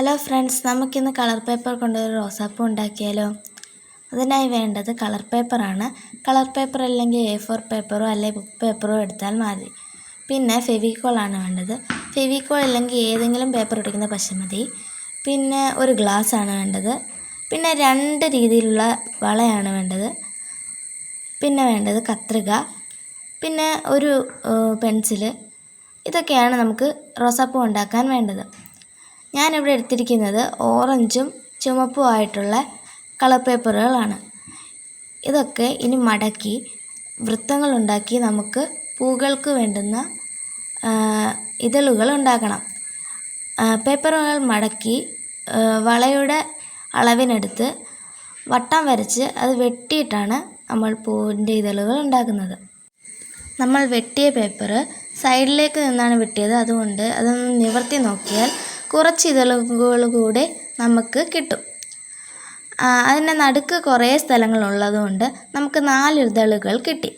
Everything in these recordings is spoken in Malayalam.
ഹലോ ഫ്രണ്ട്സ് നമുക്കിന്ന് കളർ പേപ്പർ കൊണ്ടൊരു റോസാപ്പൂ ഉണ്ടാക്കിയാലോ? അതിനായി വേണ്ടത് കളർ പേപ്പറാണ് കളർ പേപ്പർ അല്ലെങ്കിൽ എ ഫോർ പേപ്പറോ അല്ലെങ്കിൽ ബുക്ക് പേപ്പറോ എടുത്താൽ മതി. പിന്നെ ഫെവിക്കോളാണ് വേണ്ടത്. ഫെവിക്കോൾ അല്ലെങ്കിൽ ഏതെങ്കിലും പേപ്പർ എടുക്കുന്ന പശ മതി. പിന്നെ ഒരു ഗ്ലാസ് ആണ് വേണ്ടത്. പിന്നെ രണ്ട് രീതിയിലുള്ള വളയാണ് വേണ്ടത്. പിന്നെ വേണ്ടത് കത്രിക. പിന്നെ ഒരു പെൻസിൽ ഇതൊക്കെയാണ് നമുക്ക് റോസാപ്പൂ ഉണ്ടാക്കാൻ വേണ്ടത്. ഞാനിവിടെ എടുത്തിരിക്കുന്നത് ഓറഞ്ചും ചുമപ്പും ആയിട്ടുള്ള കളർ പേപ്പറുകളാണ്. ഇതൊക്കെ ഇനി മടക്കി വൃത്തങ്ങളുണ്ടാക്കി നമുക്ക് പൂക്കൾക്ക് വേണ്ടുന്ന ഇതളുകൾ ഉണ്ടാക്കണം. പേപ്പറുകൾ മടക്കി വളയുടെ അളവിനെടുത്ത് വട്ടം വരച്ച് അത് വെട്ടിയിട്ടാണ് നമ്മൾ പൂവിന്റെ ഇതളുകൾ ഉണ്ടാക്കുന്നത്. നമ്മൾ വെട്ടിയ പേപ്പർ സൈഡിലേക്ക് നിന്നാണ് വെട്ടിയത്. അതുകൊണ്ട് അതൊന്ന് നിവർത്തി നോക്കിയാൽ കുറച്ച് ഇതളുകൾ കൂടെ നമുക്ക് കിട്ടും. അതിന്റെ നടുക്ക് കുറേ സ്ഥലങ്ങളുള്ളതുകൊണ്ട് നമുക്ക് നാല് ഇതളുകൾ കിട്ടി.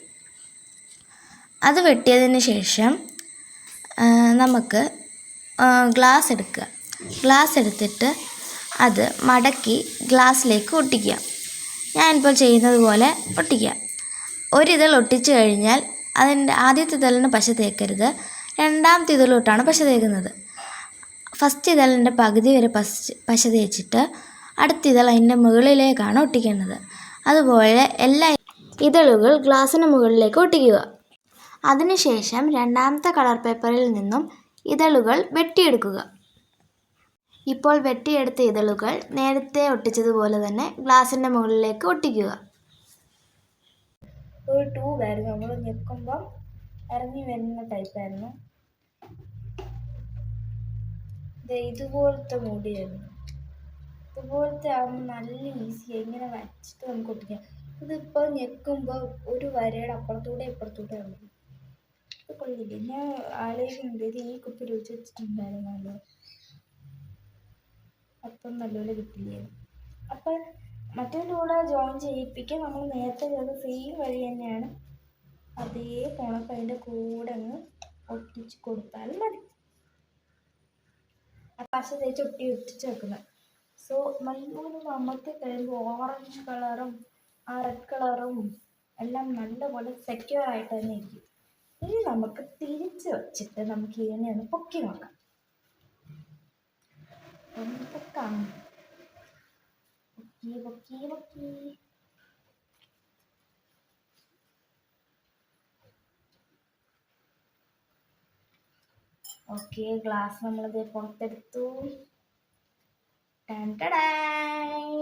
അത് വെട്ടിയതിന് ശേഷം നമുക്ക് ഗ്ലാസ് എടുക്കുക. ഗ്ലാസ് എടുത്തിട്ട് അത് മടക്കി ഗ്ലാസ്സിലേക്ക് ഒട്ടിക്കുക. ഞാനിപ്പോൾ ചെയ്യുന്നത് പോലെ ഒട്ടിക്കുക. ഒരിതൾ ഒട്ടിച്ചു കഴിഞ്ഞാൽ അതിന്റെ ആദ്യത്തെ ഇതളിന് പശ തേക്കരുത്. രണ്ടാമത്തെ ഇതളോട്ടാണ് പശ തേക്കുന്നത്. ഫസ്റ്റ് ഇതളിന്റെ പകുതി വരെ പശ പശ തേച്ചിട്ട് അടുത്ത ഇതൾ അതിന്റെ മുകളിലേക്കാണ് ഒട്ടിക്കേണ്ടത് അതുപോലെ എല്ലാ ഇതളുകൾ ഗ്ലാസ്സിന് മുകളിലേക്ക് ഒട്ടിക്കുക. അതിനുശേഷം രണ്ടാമത്തെ കളർ പേപ്പറിൽ നിന്നും ഇതളുകൾ വെട്ടിയെടുക്കുക. ഇപ്പോൾ വെട്ടിയെടുത്ത ഇതളുകൾ നേരത്തെ ഒട്ടിച്ചതുപോലെ തന്നെ ഗ്ലാസിന്റെ മുകളിലേക്ക് ഒട്ടിക്കുക. ഒരു ട്യൂബായിരുന്നു നമ്മൾ ഞെക്കുമ്പം ഇറങ്ങി വരുന്ന ടൈപ്പായിരുന്നു. ഇതുപോലത്തെ മുടിയായിരുന്നു ഇതുപോലത്തെ ആകുമ്പോൾ നല്ല ഈസി ഇങ്ങനെ വച്ചിട്ട് നമുക്ക് ഒട്ടിക്കാം. ഇതിപ്പോൾ ഞെക്കുമ്പോൾ ഒരു വരയുടെ അപ്പുറത്തൂടെ ഇപ്പുറത്തൂടെ ഉണ്ട് ഇത് കൊള്ളില്ല? ഞാൻ ആലോചിക്കുന്നുണ്ട് ഇത് ഈ കുപ്പി രുചി വെച്ചിട്ടുണ്ടായിരുന്നല്ലോ. അപ്പം നല്ലപോലെ കിട്ടില്ലേ? അപ്പം മറ്റൊരു കൂടെ ജോയിൻ ചെയ്യിപ്പിക്കാൻ നമ്മൾ നേരത്തെ ചെയ്ത സെയിം വഴി തന്നെയാണ്. അതേ പോണപ്പം അതിന്റെ കൂടെ അങ്ങ് ഒട്ടിച്ച് കൊടുത്താൽ മതി. പശ തേച്ച് ഒട്ടി ഒട്ടിച്ച് വെക്കുന്നത്. സോ നല്ലൊരു അമർത്തി കഴിയുമ്പോൾ ഓറഞ്ച് കളറും ആ റെഡ് കളറും എല്ലാം നല്ലപോലെ സെക്യൂർ ആയിട്ട് തന്നെ ഇരിക്കും. ഇനി നമുക്ക് തിരിച്ച് വെച്ചിട്ട് നമുക്ക് ഇതിനെ ഒന്ന് പൊക്കി നോക്കാം. ഒന്ന് പൊക്കാം പൊക്കി പൊക്കി പൊക്കി. ഓക്കെ ഗ്ലാസ് നമ്മളിത് പുറത്തെടുത്തു. ടാൻ ടാൻ.